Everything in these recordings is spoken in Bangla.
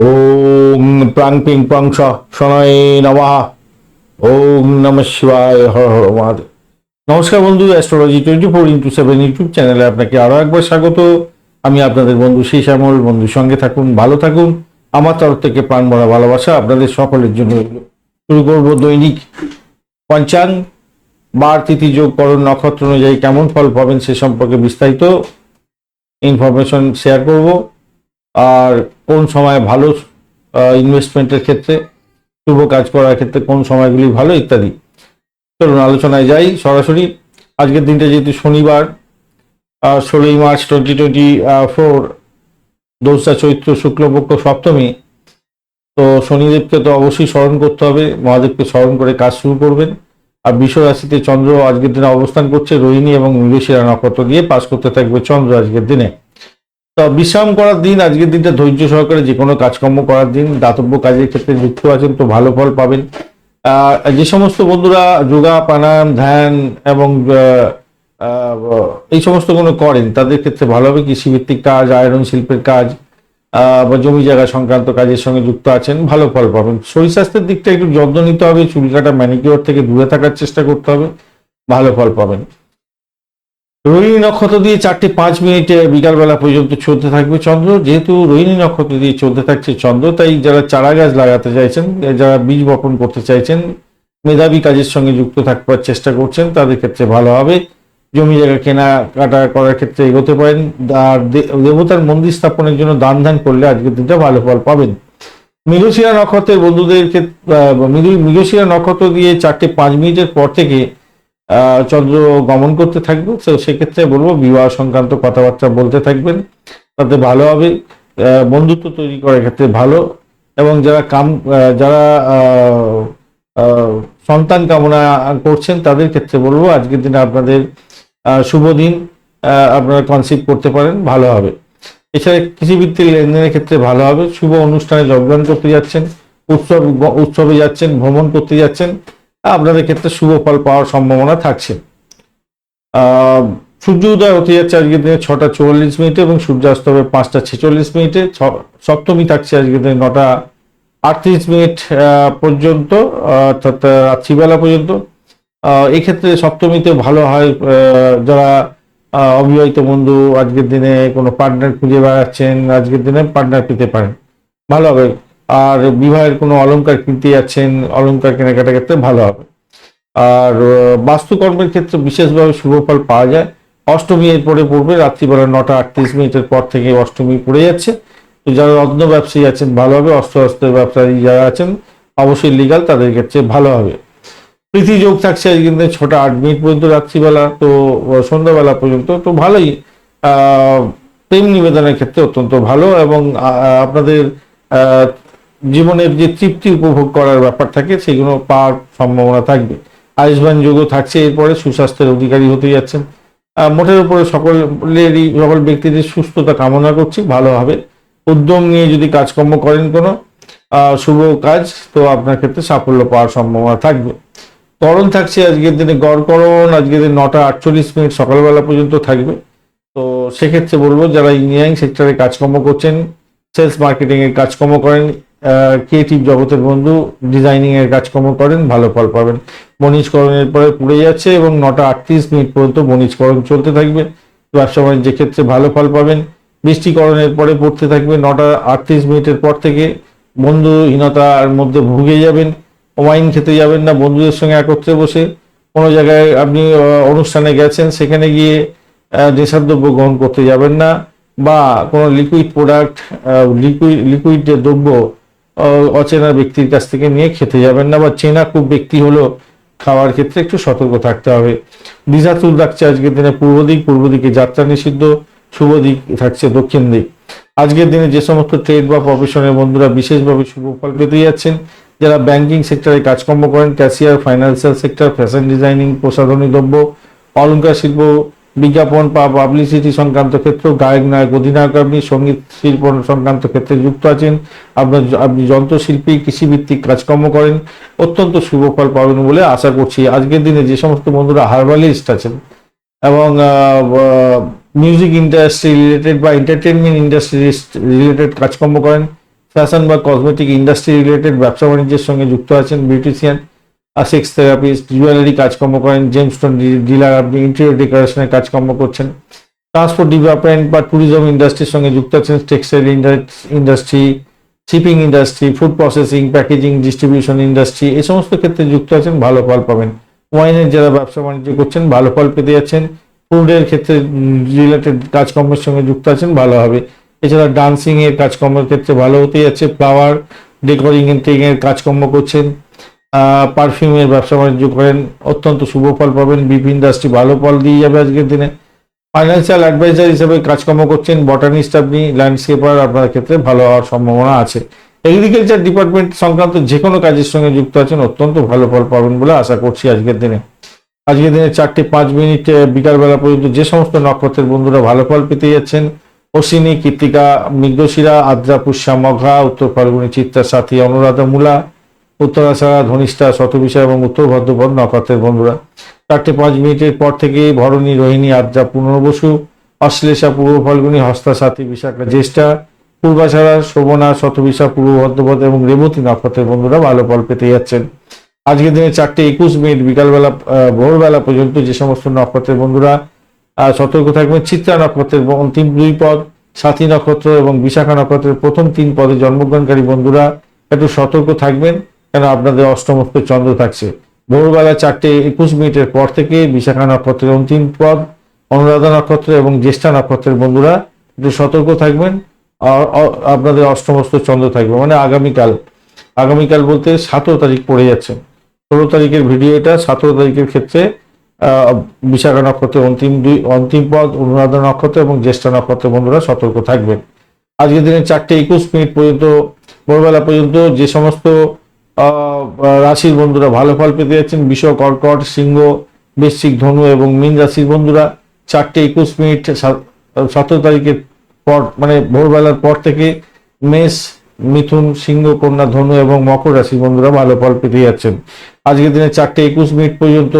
ওম প্রাং পিং পং শনয় নমঃ। ওম নম শিবায়, হর হর মহাদেব। নমস্কার বন্ধু astrology twenty four into seven YouTube চ্যানেলে আপনাকে আরও একবার স্বাগত। আমি আপনাদের বন্ধু সেই শ্যামল বন্ধুর সঙ্গে থাকুন, ভালো থাকুন। আমার তরফ থেকে প্রাণ ভরা ভালোবাসা আপনাদের সকলের জন্য। শুরু করব দৈনিক পঞ্চাঙ্গ বার তিথি যোগ করণ নক্ষত্র অনুযায়ী কেমন ফল পাবেন সে সম্পর্কে বিস্তারিত ইনফরমেশন শেয়ার করব। আর কোন সময় ভালো ইনভেস্টমেন্টের ক্ষেত্রে, শুভ কাজ করার ক্ষেত্রে কোন সময়গুলি ভালো ইত্যাদি। চলুন আলোচনায় যাই সরাসরি। আজকের দিনটা যেহেতু শনিবার ষোলোই মার্চ টোয়েন্টি টোয়েন্টি ফোর দোসরা চৈত্র শুক্লপক্ষ সপ্তমী, তো শনিদেবকে তো অবশ্যই স্মরণ করতে হবে। মহাদেবকে স্মরণ করে কাজ শুরু করবেন। আর বিশ্ব রাশিতে চন্দ্র আজকের দিনে অবস্থান করছে, রোহিণী এবং মৃগশিরা নক্ষত্র দিয়ে পাশ করতে থাকবে চন্দ্র আজকের দিনে। তো বিশ্রাম করার দিন, আজকের দিনটা ধৈর্য সহকারে যে কোনো কাজকর্ম করার দিন, দাতব্য কাজের ক্ষেত্রে যুক্ত আছেন তো ভালো ফল পাবেন। যে সমস্ত বন্ধুরা যোগা, প্রাণায়াম, ধ্যান এবং এই সমস্ত কোনো করেন, তাদের ক্ষেত্রে ভালো হবে। কৃষিভিত্তিক কাজ, আয়রন শিল্পের কাজ বা জমি জায়গা সংক্রান্ত কাজের সঙ্গে যুক্ত আছেন, ভালো ফল পাবেন। শরীর স্বাস্থ্যের দিকটা একটু যত্ন নিতে হবে, চুল কাটা ম্যানিকিওর থেকে দূরে থাকার চেষ্টা করতে হবে, ভালো ফল পাবেন। রোহিণী নক্ষত্র দিয়ে চারটে পাঁচ মিনিটে বিকালবেলা পর্যন্ত চলতে থাকবে চন্দ্র। যেহেতু রোহিণী নক্ষত্র দিয়ে চলতে থাকছে চন্দ্র, তাই যারা চারা গাছ লাগাতে চাইছেন, যারা বীজ বপন করতে চাইছেন, মেধাবী কাজের সঙ্গে যুক্ত থাকবার চেষ্টা করছেন, তাদের ক্ষেত্রে ভালো হবে। জমি জায়গা কেনা কাটা করার ক্ষেত্রে এগোতে পারেন। আর দেবতার মন্দির স্থাপনের জন্য দান ধ্যান করলে আজকের দিনটা ভালো ফল পাবেন। মৃগশিরা নক্ষত্রের বন্ধুদের ক্ষেত্রে মৃগশিরা নক্ষত্র দিয়ে চারটে পাঁচ মিনিটের পর থেকে চন্দ্র গমন করতে থাকবে। তো সেক্ষেত্রে বলব, বিবাহ সংক্রান্ত কথাবার্তা বলতে থাকবেন। তাতে ভালো হবে। বন্ধুত্ব তৈরি করার ক্ষেত্রে ভালো। এবং যারা কাম যারা সন্তান কামনা করছেন, তাদের ক্ষেত্রে বলব, আজকের দিনে আপনাদের শুভ দিন আপনারা কনসিভ করতে পারেন, ভালো হবে। এছাড়া কৃষিভিত্তিক লেনদেনের ক্ষেত্রে ভালো হবে। শুভ অনুষ্ঠানে যোগদান করতে যাচ্ছেন, উৎসব, উৎসবে যাচ্ছেন, ভ্রমণ করতে যাচ্ছেন। আপনাদের ক্ষেত্রে শুভ ফল পাওয়ার সম্ভাবনা থাকছে। সূর্য উদয় হতে যাচ্ছে আজকের দিনে ছটা চুয়াল্লিশ মিনিটে এবং সূর্যাস্ত হবে পাঁচটা ছেচল্লিশ মিনিটে। সপ্তমী থাকছে আজকের দিনে নটা আটত্রিশ মিনিট পর্যন্ত, অর্থাৎ রাত্রিবেলা পর্যন্ত। এক্ষেত্রে সপ্তমীতে ভালো হয় যারা অবিবাহিত বন্ধু আজকের দিনে কোনো পার্টনার খুঁজে বেড়াচ্ছেন, আজকের দিনে পার্টনার পেতে পারেন। ভালো হবে। আর বিবাহের কোনো অলংকার কিনতে যাচ্ছেন, অলংকার কেনাকাটার ক্ষেত্রে ভালো হবে। আর বাস্তুকর্মের ক্ষেত্রে বিশেষভাবে শুভ ফল পাওয়া যায়। অষ্টমী এর পরে পড়বে, রাত্রিবেলা নটা আটত্রিশ মিনিটের পর থেকে অষ্টমী পড়ে যাচ্ছে। তো যারা রত্ন ব্যবসায়ী আছেন, ভালো হবে। অস্ত্র অস্ত্রের ব্যবসায়ী যারা আছেন, অবশ্যই লিগাল তাদের ক্ষেত্রে ভালো হবে। প্রীতি যোগ থাকছে আজকে কিন্তু ছটা আট মিনিট পর্যন্ত রাত্রিবেলা, তো সন্ধ্যাবেলা পর্যন্ত। তো ভালোই প্রেম নিবেদনের ক্ষেত্রে অত্যন্ত ভালো এবং আপনাদের জীবনের যে তৃপ্তি উপভোগ করার ব্যাপার থাকে, সেগুলো পাওয়ার সম্ভাবনা থাকবে। আয়ুষ্মান যোগও থাকছে, এরপরে সুস্বাস্থ্যের অধিকারী হতে যাচ্ছেন। মোটের উপরে সকলেরই, সকল ব্যক্তিদের সুস্থতা কামনা করছি, ভালো হবে। উদ্যম নিয়ে যদি কাজকর্ম করেন কোনো শুভ কাজ, তো আপনার ক্ষেত্রে সাফল্য পাওয়ার সম্ভাবনা থাকবে। করণ থাকছে, আজকের দিনে গড় গড়করণ আজকের দিন নটা আটচল্লিশ মিনিট সকালবেলা পর্যন্ত থাকবে। তো সেক্ষেত্রে বলব, যারা ইঞ্জিনিয়ারিং সেক্টরে কাজকর্ম করছেন সেলস মার্কেটিং এর কাজকর্ম করেন ক্রিয়েটিভ জগতের বন্ধু ডিজাইনিং এর কাজকর্ম করেন, ভালো ফল পাবেন। বণিজকরণের পরে পুড়ে যাচ্ছে এবং নটা আটত্রিশ মিনিট পর্যন্ত বণিজকরণ চলতে থাকবে। ব্যবসা বাণিজ্যের ক্ষেত্রে ভালো ফল পাবেন, বৃষ্টিকরণের পরে পড়তে থাকবে নটা আটত্রিশ মিনিটের পর থেকে। বন্ধুহীনতার মধ্যে ভুগে যাবেন, ওয়াইন খেতে যাবেন না, বন্ধুদের সঙ্গে একত্রে বসে। কোনো জায়গায় আপনি অনুষ্ঠানে গেছেন, সেখানে গিয়ে নেশাদ্রব্য গ্রহণ করতে যাবেন না। বা কোনো লিকুইড প্রোডাক্ট লিকুইড লিকুইড দ্রব্য অচেনা ব্যক্তির কাছ থেকে নিয়ে খেতে যাবেন না, বা চেনা খুব ব্যক্তি হলো খাওয়ার ক্ষেত্রে একটু সতর্ক থাকতে হবে। দিশাতুল রাখছে আজকের দিনে পূর্ব দিক, পূর্ব দিকে যাত্রা নিষিদ্ধ, শুভ দিক থাকছে দক্ষিণ দিক। আজকের দিনে যে সমস্ত ট্রেড বা প্রফেশনের বন্ধুরা বিশেষভাবে শুভ ফল পেতে যাচ্ছেন, যারা ব্যাংকিং সেক্টরে কাজকর্ম করেন cashier financial sector fashion designing প্রসাধনী দ্রব্য অলঙ্কার শিল্প বিজ্ঞাপন বা পাবলিসিটি সংক্রান্ত ক্ষেত্র গায়ক, নায়ক, অধিনায়ক আপনি সংগীত, শিল্প সংক্রান্ত ক্ষেত্রে যুক্ত আছেন। আপনার আপনি যন্ত্রশিল্পী, কৃষিভিত্তিক কাজকর্ম করেন। অত্যন্ত শুভ ফল পাবেন বলে আশা করছি। আজকের দিনে যে সমস্ত বন্ধুরা হার্বালিস্ট আছেন এবং মিউজিক ইন্ডাস্ট্রি রিলেটেড বা এন্টারটেনমেন্ট ইন্ডাস্ট্রি রিলেটেড কাজকর্ম করেন ফ্যাশন বা কসমেটিক ইন্ডাস্ট্রি রিলেটেড ব্যবসা বাণিজ্যের সঙ্গে যুক্ত আছেন বিউটিশিয়ান সেক্স থেরাপিস্ট জুয়েলারি কাজকর্ম করেন জেমস্টোন ডিলার আপনি ইন্টেরিয়র ডেকোরেশনের কাজকর্ম করছেন। ট্রান্সপোর্ট ডেভেলপমেন্ট বা ট্যুরিজম ইন্ডাস্ট্রির সঙ্গে যুক্ত আছেন textile industry shipping industry food processing packaging distribution industry এই সমস্ত ক্ষেত্রে যুক্ত আছেন, ভালো ফল পাবেন। ওয়াইনের যারা ব্যবসা বাণিজ্য করছেন, ভালো ফল পেতে যাচ্ছেন। ফুডের ক্ষেত্রে রিলেটেড কাজকর্মের সঙ্গে যুক্ত আছেন, ভালো হবে। এছাড়া ডান্সিং এর কাজকর্মের ক্ষেত্রে ভালো হতে যাচ্ছে ফ্লাওয়ার ডেকোরিং এর কাজকর্ম করছেন। পারফিউমের ব্যবসা বাণিজ্য করেন, অত্যন্ত শুভ ফল পাবেন বিপি ইন্ডাস্ট্রি ভালো ফল দিয়ে যাবে আজকের দিনে। ফাইন্যান্সিয়াল অ্যাডভাইজার হিসেবে কাজকর্ম করছেন বটানিস্ট আপনি ল্যান্ডস্কেপার আপনার ক্ষেত্রে ভালো হওয়ার সম্ভাবনা আছে। এগ্রিকালচার ডিপার্টমেন্ট সংক্রান্ত যে কোনো কাজের সঙ্গে যুক্ত আছেন, অত্যন্ত ভালো ফল পাবেন বলে আশা করছি আজকের দিনে। আজকের দিনে চারটে পাঁচ মিনিট বিকালবেলা পর্যন্ত যে সমস্ত নক্ষত্রের বন্ধুরা ভালো ফল পেতে যাচ্ছেন, অশ্বিনী, কৃত্তিকা, মৃগশিরা আদ্রা পুষ্যা মঘা, উত্তর ফাল্গুনী চিত্তা সাথী অনুরাধা, মূলা উত্তরাষাঢ়া ধনিষ্ঠা, শতবিশা এবং উত্তর ভদ্রপদ নক্ষত্রের বন্ধুরা। চারটে পাঁচ মিনিটের পর থেকে ভরণী, রোহিণী, আদ্রা পুনর্বসু অশ্লেষা, পূর্ব ফাল্গুনী, হস্তা, সাথী, বিশাখা, জ্যেষ্ঠা পূর্বাষাঢ়া শোভনা, শতবিশা, পূর্ব ভদ্রপদ এবং রেবতী নক্ষত্রের বন্ধুরা ভালো ফল পেতে যাচ্ছেন। আজকের দিনে চারটে একুশ মিনিট বিকালবেলা ভোরবেলা পর্যন্ত যে সমস্ত নক্ষত্রের বন্ধুরা সতর্ক থাকবেন, চিত্রা নক্ষত্রের অন্তিম দুই পদ, সাথী নক্ষত্র এবং বিশাখা নক্ষত্রের প্রথম তিন পদে জন্মগ্রহণকারী বন্ধুরা একটু সতর্ক থাকবেন। কেন আপনাদের অষ্টমস্ত চন্দ্র থাকছে? ভোরবেলা চারটে একুশ মিনিটের পর থেকে বিশাখা নক্ষত্রের অন্তিম পদ, অনুরাধা নক্ষত্র এবং জ্যেষ্ঠা নক্ষত্রের বন্ধুরা, একটু সতর্ক থাকবেন। আপনাদের অষ্টমস্ত চন্দ্র থাকবে মানে আগামীকাল। আগামীকাল বলতে সতেরো তারিখ পড়ে যাচ্ছে। ষোলো তারিখের ভিডিও এটা, সতেরো তারিখের ক্ষেত্রে বিশাখা নক্ষত্রের অন্তিম দুই, অন্তিম পদ, অনুরাধা নক্ষত্র এবং জ্যেষ্ঠা নক্ষত্রের বন্ধুরা সতর্ক থাকবেন। আজকের দিনে চারটে একুশ মিনিট পর্যন্ত, ভোরবেলা পর্যন্ত যে সমস্ত রাশির বন্ধুরা ভালো ফল পেতে যাচ্ছেন। বিষ কর্কট, সিংহ, বৃশ্চিক ধনু এবং মীন রাশির বন্ধুরা চারটে একুশ মিনিট সতেরো তারিখের পর মানে ভোরবেলার পর থেকে মেষ, মিথুন, সিংহ, কন্যা, ধনু এবং মকর রাশির বন্ধুরা ভালো ফল পেতে যাচ্ছেন। আজকের দিনে চারটে একুশ মিনিট পর্যন্ত,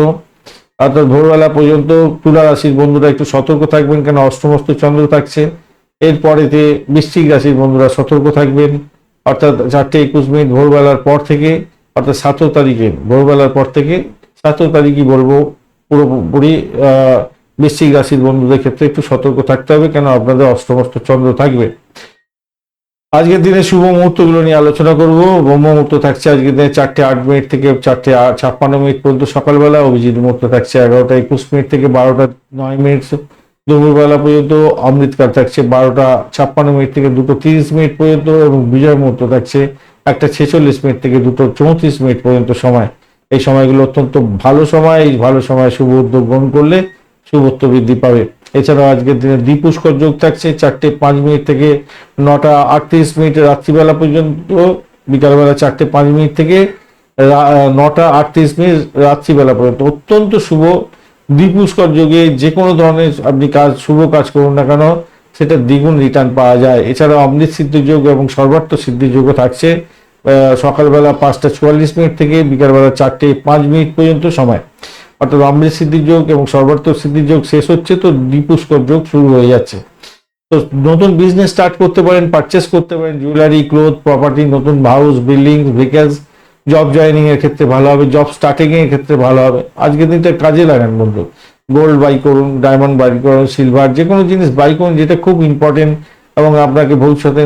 অর্থাৎ ভোরবেলা পর্যন্ত তুলা রাশির বন্ধুরা একটু সতর্ক থাকবেন কেন? অষ্টমস্ত চন্দ্র থাকছে। এরপরেতে বৃশ্চিক রাশির বন্ধুরা সতর্ক থাকবেন। অর্থাৎ চারটে একুশ মিনিট ভোরবেলার পর থেকে, অর্থাৎ সতেরো তারিখে, ভোরবেলার পর থেকে সতেরো তারিখই বলব পুরোপুরি বৃশ্চিক রাশির বন্ধুদের ক্ষেত্রে একটু সতর্ক থাকতে হবে, কেন আপনাদের অষ্টমস্ত চন্দ্র থাকবে। আজকের দিনে শুভ মুহূর্তগুলো নিয়ে আলোচনা করব। ব্রহ্ম মুহূর্ত থাকছে আজকের দিনে চারটে আট মিনিট থেকে চারটে ছাপ্পান্ন মিনিট পর্যন্ত সকালবেলা। অভিজিৎ মুহূর্ত থাকছে এগারোটা একুশ মিনিট থেকে বারোটা নয় মিনিট দুপুরবেলা পর্যন্ত অমৃতকাল থাকছে বারোটা ছাপ্পান্ন মিনিট থেকে দুটো তিরিশ মিনিট পর্যন্ত এবং বিজয় মুহূর্ত থাকছে একটা ছেচল্লিশ মিনিট থেকে দুটো চৌত্রিশ মিনিট পর্যন্ত সময়। এই সময়গুলো অত্যন্ত ভালো সময়, এই ভালো সময় শুভ উদ্যোগ গ্রহণ করলে শুভত্ব বৃদ্ধি পাবে। এছাড়াও আজকের দিনে দ্বিপুষ্কর যোগ থাকছে, চারটে পাঁচ মিনিট থেকে নটা আটত্রিশ মিনিট রাত্রিবেলা পর্যন্ত, বিকালবেলা চারটে পাঁচ মিনিট থেকে নটা আটত্রিশ মিনিট রাত্রিবেলা পর্যন্ত। অত্যন্ত শুভ দ্বিপুষ্কর যোগে যে কোনো ধরনের আপনি কাজ, শুভ কাজ করুন না কেন, সেটা দ্বিগুণ রিটার্ন পাওয়া যায়। এছাড়া অমৃত সিদ্ধি যোগ এবং সর্বার্থ সিদ্ধি যোগও থাকছে সকালবেলা পাঁচটা চুয়াল্লিশ মিনিট থেকে বিকালবেলা চারটে পাঁচ মিনিট পর্যন্ত সময়। অর্থাৎ অমৃত সিদ্ধির যোগ এবং সর্বার্থ সিদ্ধির যোগ শেষ হচ্ছে তো দ্বিপুষ্কর যোগ শুরু হয়ে যাচ্ছে। তো নতুন বিজনেস স্টার্ট করতে পারেন পারচেস করতে পারেন জুয়েলারি ক্লোথ প্রপার্টি নতুন house building vehicles job joining এর ক্ষেত্রে ভালো হবে জব স্টার্টিং এর ক্ষেত্রে ভালো হবে। আজকের দিনটা কাজে লাগান বন্ধু। গোল্ড বাই করুন ডায়মন্ড বাই করুন সিলভার যে কোনো জিনিস বাই করুন, যেটা খুব ইম্পর্টেন্ট এবং আপনাকে ভবিষ্যতে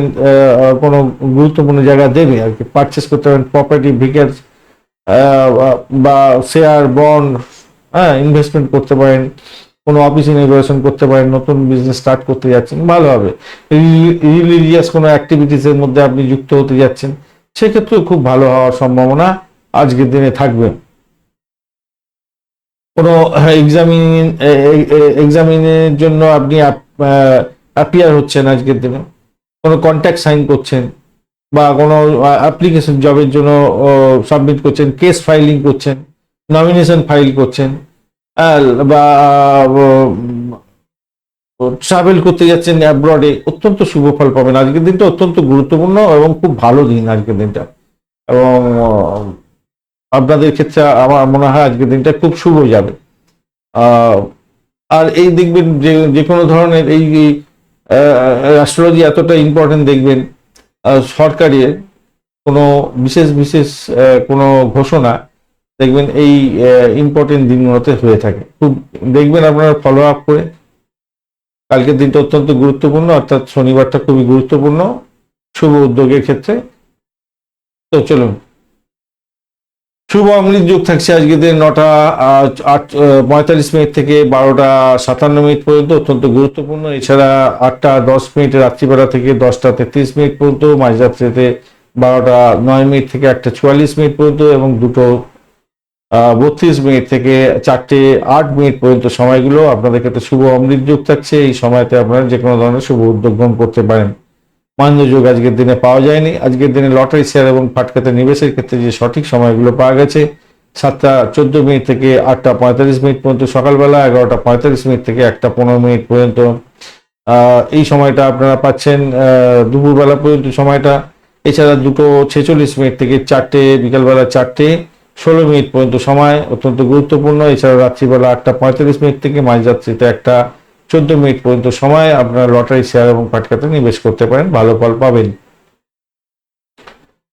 কোনো গুরুত্বপূর্ণ জায়গা দেবে আর কি। পারচেস করতে পারেন প্রপার্টি ভেহিকেলস বা শেয়ার বন্ড হ্যাঁ ইনভেস্টমেন্ট করতে পারেন, কোনো অফিস ইনোগ্রেশন করতে পারেন, নতুন বিজনেস স্টার্ট করতে যাচ্ছেন, ভালো হবে। রিলিজিয়াস কোনো অ্যাক্টিভিটিসের মধ্যে আপনি যুক্ত হতে যাচ্ছেন। সেক্ষেত্রেও খুব ভালো হওয়ার সম্ভাবনা আজকের দিনে থাকবে। কোনো এক্সামিন এক্সামিনের জন্য আপনি অ্যাপিয়ার হচ্ছেন আজকের দিনে। কোনো কন্ট্যাক্ট সাইন করছেন বা কোনো অ্যাপ্লিকেশন জবের জন্য সাবমিট করছেন কেস ফাইলিং করছেন নমিনেশন ফাইল করছেন আহ, ট্রাভেল করতে যাচ্ছেন অ্যাব্রডে অত্যন্ত শুভ ফল পাবেন। আজকের দিনটা অত্যন্ত গুরুত্বপূর্ণ এবং খুব ভালো দিন আজকের দিনটা। এবং আপনাদের ক্ষেত্রে আমার মনে হয় আজকের দিনটা খুব শুভ যাবে। আর এই দেখবেন যে যে কোনো ধরনের এই অ্যাস্ট্রোলজি এতটা ইম্পর্টেন্ট দেখবেন সরকারের কোনো বিশেষ বিশেষ কোনো ঘোষণা দেখবেন এই ইম্পর্টেন্ট দিনগুলোতে হয়ে থাকে। খুব দেখবেন আপনারা ফলো আপ করে কালকের দিনটা অত্যন্ত গুরুত্বপূর্ণ, অর্থাৎ শনিবারটা খুবই গুরুত্বপূর্ণ, শুভ উদ্যোগের ক্ষেত্রে। তো চলুন। শুভ অমৃত যুগ থাকছে আজকের দিন নটা, আট পঁয়তাল্লিশ মিনিট থেকে বারোটা সাতান্ন মিনিট পর্যন্ত, অত্যন্ত গুরুত্বপূর্ণ। এছাড়া আটটা দশ মিনিট, রাত্রিবেলা থেকে দশটা তেত্রিশ মিনিট পর্যন্ত, মাঝরাত্রিতে বারোটা নয় মিনিট থেকে একটা চুয়াল্লিশ মিনিট পর্যন্ত, এবং দুটো বত্রিশ মিনিট থেকে চারটে আট মিনিট পর্যন্ত সময়গুলো আপনাদের ক্ষেত্রে শুভ অমৃত যুগ থাকছে। এই সময়তে আপনারা যে কোনো ধরনের শুভ উদ্যোগ গ্রহণ করতে পারেন। মান্য যোগ আজকের দিনে পাওয়া যায়নি। আজকের দিনে লটারি শেয়ার এবং ফাটকাতে নিবেশের ক্ষেত্রে যে সঠিক সময়গুলো পাওয়া গেছে, সাতটা চোদ্দ মিনিট থেকে আটটা পঁয়তাল্লিশ মিনিট পর্যন্ত সকালবেলা, এগারোটা পঁয়তাল্লিশ মিনিট থেকে একটা পনেরো মিনিট পর্যন্ত। এই সময়টা আপনারা পাচ্ছেন দুপুরবেলা পর্যন্ত সময়টা। এছাড়া দুটো ছেচল্লিশ মিনিট থেকে চারটে, বিকালবেলা চারটে। ষোলো মিনিট পর্যন্ত সময়, অত্যন্ত গুরুত্বপূর্ণ। এছাড়া রাত্রিবেলা আটটা পঁয়তাল্লিশ মিনিট থেকে মাঝরাত্রিতে একটা চোদ্দ মিনিট পর্যন্ত সময় আপনারা লটারি, শেয়ার এবং পাটকাতে নিবেশ করতে পারেন। ভালো ফল পাবেন।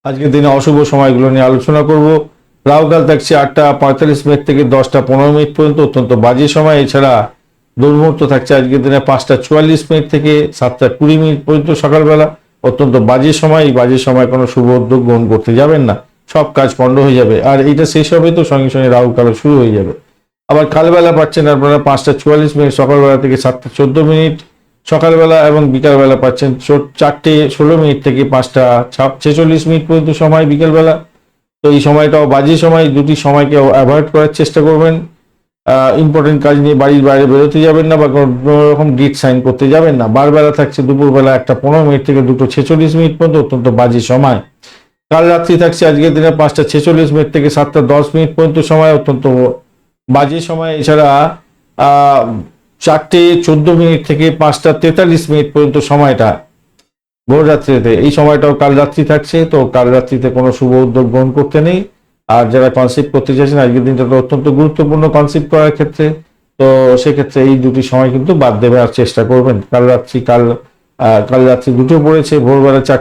আজকের দিনে অশুভ সময়গুলো নিয়ে আলোচনা করব। রাহুকাল থাকছে আটটা পঁয়তাল্লিশ মিনিট থেকে দশটা পনেরো মিনিট পর্যন্ত, অত্যন্ত বাজে সময়। এছাড়া দুর্মুহূর্ত থাকছে আজকের দিনে পাঁচটা চুয়াল্লিশ মিনিট থেকে সাতটা কুড়ি মিনিট পর্যন্ত সকালবেলা। অত্যন্ত বাজে সময়। এই বাজে সময় কোনো শুভ উদ্যোগ গ্রহণ করতে যাবেন না। সব কাজ পণ্ড হয়ে যাবে। আর এইটা শেষ হবে তো সঙ্গে সঙ্গে রাহু কালও শুরু হয়ে যাবে। আবার কালবেলা পাচ্ছেন আপনারা পাঁচটা চুয়াল্লিশ মিনিট, সকালবেলা থেকে সাতটা চোদ্দ মিনিট, সকালবেলা এবং বিকালবেলা পাচ্ছেন চারটে ষোলো মিনিট থেকে পাঁচটা ছেচল্লিশ মিনিট পর্যন্ত সময় বিকেলবেলা। তো এই সময়টাও বাজে সময়, দুটি সময়কে অ্যাভয়েড করার চেষ্টা করবেন। ইম্পর্টেন্ট কাজ নিয়ে বাড়ির বাইরে বেরোতে যাবেন না বা কোনো রকম ডিট সাইন করতে যাবেন না। বারবেলা থাকছে দুপুরবেলা একটা পনেরো মিনিট থেকে দুটো ছেচল্লিশ মিনিট পর্যন্ত অত্যন্ত বাজে সময়। কাল রাত্রি থাকছে, আজকের দিনে পাঁচটা ছেচল্লিশ মিনিট থেকে সাতটা দশ মিনিট পর্যন্ত সময় অত্যন্ত বাজে সময়। এছাড়া চারটে চোদ্দ মিনিট থেকে পাঁচটা তেতাল্লিশ মিনিট পর্যন্ত সময়টা ভোর রাত্রিতে। এই সময়টাও কাল রাত্রি থাকছে, তো কাল রাত্রিতে কোনো শুভ উদ্যোগ গ্রহণ করতে নেই। আর যারা কনসেপ্ট করতে চাইছেন, আজকের দিনটা তো অত্যন্ত গুরুত্বপূর্ণ কনসেপ্ট করার ক্ষেত্রে। তো সেক্ষেত্রে এই দুটি সময় কিন্তু বাদ দেওয়ার চেষ্টা করবেন। কাল রাত্রি, কাল কাল রাত্রি দুটো পড়েছে, ভোরবেলা চার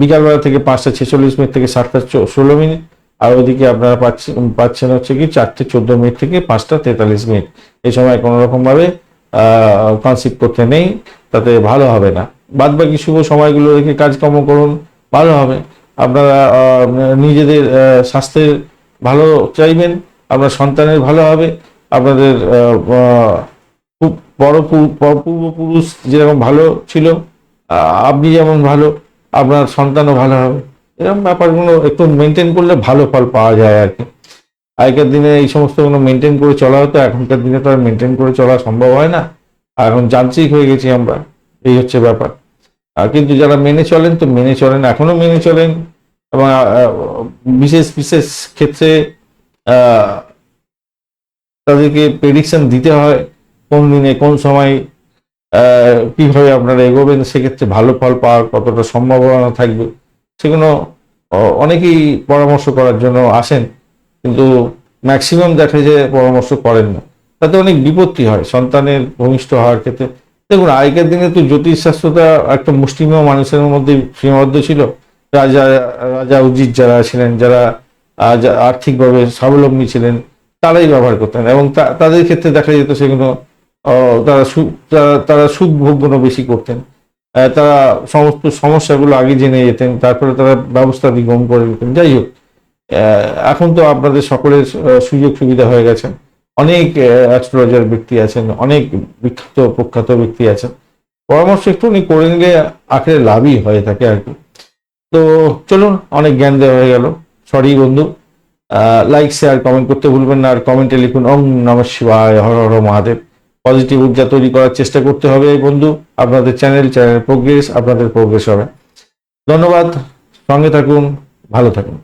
বিকালবেলা থেকে পাঁচটা ছেচল্লিশ মিনিট থেকে সাতটা ষোলো মিনিট, আর ওইদিকে আপনারা পাচ্ছেন পাচ্ছেন হচ্ছে কি চারটে চোদ্দ মিনিট থেকে পাঁচটা তেতাল্লিশ মিনিট। এই সময় কোনো রকম ভাবে কনসেপ্ট করতে নেই, তাতে ভালো হবে না। বাদ বাকি শুভ সময়গুলো রেখে কাজকর্ম করুন, ভালো হবে। আপনারা নিজেদের স্বাস্থ্যের ভালো চাইবেন, আপনার সন্তানের ভালো হবে, আপনাদের খুব বড় পূর্বপুরুষ যেরকম ভালো ছিল আপনি যেমন ভালো আপনার সন্তানও ভালো হবে। এরকম ব্যাপারগুলো একটু মেনটেন করলে ভালো ফল পাওয়া যায় আর কি। আগেকার দিনে এই সমস্তগুলো মেনটেন করে চলা হতো, এখনকার দিনে তো আর মেনটেন করে চলা সম্ভব হয় না। এখন যান্ত্রিক হয়ে গেছি আমরা, এই হচ্ছে ব্যাপার। আর কিন্তু যারা মেনে চলেন তো মেনে চলেন, এখনও মেনে চলেন। এবং বিশেষ বিশেষ ক্ষেত্রে তাদেরকে প্রেডিকশন দিতে হয়, কোন দিনে কোন সময় কীভাবে আপনারা এগোবেন, সেক্ষেত্রে ভালো ফল পাওয়ার কতটা সম্ভাবনা থাকবে, সেগুলো অনেকেই পরামর্শ করার জন্য আসেন, কিন্তু ম্যাক্সিমাম দেখা যায় পরামর্শ করেন না। তাতে অনেক বিপত্তি হয়, সন্তানের ভূমিষ্ঠ হওয়ার ক্ষেত্রে। দেখুন, আগেকার দিনে তো জ্যোতিষশাস্ত্রটা একটা মুষ্টিমেয় মানুষের মধ্যে সীমাবদ্ধ ছিল। রাজা রাজা উজিত যারা ছিলেন, যারা আর্থিকভাবে স্বাবলম্বী ছিলেন, তারাই ব্যবহার করতেন এবং তাদের ক্ষেত্রে দেখা যেত সেগুলো তারা সুখ, তারা- সুখ ভোগগুলো বেশি করতেন। তারা সমস্ত সমস্যাগুলো আগে জেনে যেতেন, তারপরে তারা ব্যবস্থা গ্রহণ করে দিতেন যাই হোক এখন তো আপনাদের সকলের সুযোগ সুবিধা হয়ে গেছে। অনেক অ্যাস্ট্রোলজার ব্যক্তি আছেন, অনেক বিখ্যাত, প্রখ্যাত ব্যক্তি আছেন। পরামর্শ একটুখানি করে নিলে আখেরে লাভই হয়ে থাকে আর কি। তো চলুন, অনেক জ্ঞান দেওয়া হয়ে গেল। সরি বন্ধু। লাইক শেয়ার কমেন্ট করতে ভুলবেন না। আর কমেন্টে লিখুন, ওম নম শিবায়, হর হর মহাদেব। পজিটিভ ঊর্জা তৈরি করার চেষ্টা করতে হবে বন্ধু। আপনাদের চ্যানেল চ্যানেল প্রোগ্রেস আপনাদের প্রোগ্রেস হবে। ধন্যবাদ, সঙ্গে থাকুন, ভালো থাকুন।